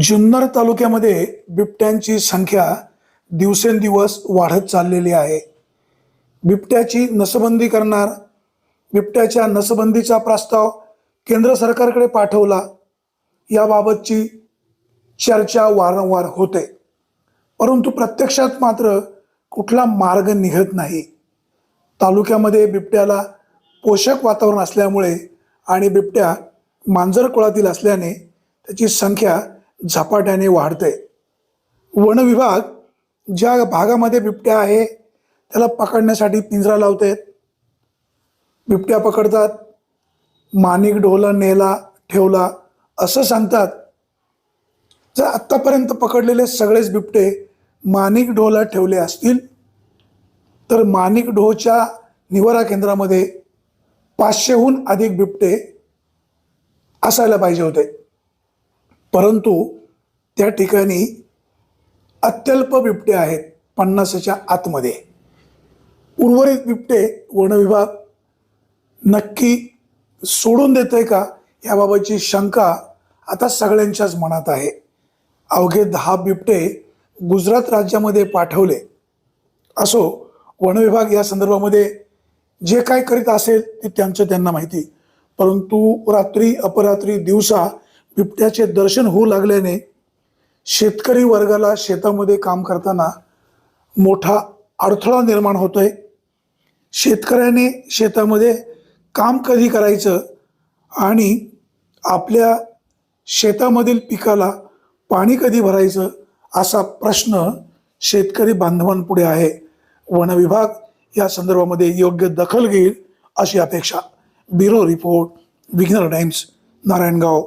जुन्नर तालुक्यामध्ये बिबट्यांची संख्या दिवसेंदिवस वाढत चाललेली आहे. बिबट्याची नसबंदी करणार बिबट्याच्या नसबंदीचा प्रस्ताव केंद्र सरकारकडे पाठवला याबाबतची चर्चा वारंवार होते. परंतु प्रत्यक्षात मात्र कुठला मार्ग निघत नाही. तालुक्यामध्ये बिबट्याला पोषक वातावरण असल्यामुळे आणि बिबट्या मांजर कुळातील असल्याने त्याची संख्या झपाट्याने वाढतंय. वन विभाग ज्या भागामध्ये बिबट्या आहे त्याला पकडण्यासाठी पिंजरा लावते बिबट्या पकडतात माणिक ढोला नेला ठेवला असं सांगतात. जर आत्तापर्यंत पकडलेले सगळेच बिबटे माणिक ढोला ठेवले असतील तर माणिक ढोच्या निवारा केंद्रामध्ये पाचशेहून अधिक बिबटे असायला पाहिजे होते. परंतु त्या ठिकाणी अत्यल्प बिबटे आहेत पन्नासच्या आतमध्ये. उर्वरित बिबटे वनविभाग नक्की सोडून देतोय का याबाबतची शंका आता सगळ्यांच्याच मनात आहे. अवघे दहा बिबटे गुजरात राज्यामध्ये पाठवले असो वनविभाग या संदर्भामध्ये जे काय करीत असेल ते त्यांचं त्यांना माहिती. परंतु रात्री अपरात्री दिवसा बिबट्याचे दर्शन होऊ लागल्याने शेतकरी वर्गाला शेतामध्ये काम करताना मोठा अडथळा निर्माण होतो आहे शेतकऱ्याने शेतामध्ये काम कधी करायचं आणि आपल्या शेतामधील पिकाला पाणी कधी भरायचं असा प्रश्न शेतकरी बांधवांपुढे आहे. वन विभाग या संदर्भामध्ये योग्य दखल घेईल अशी अपेक्षा. ब्युरो रिपोर्ट विघ्नर टाइम्स नारायणगाव.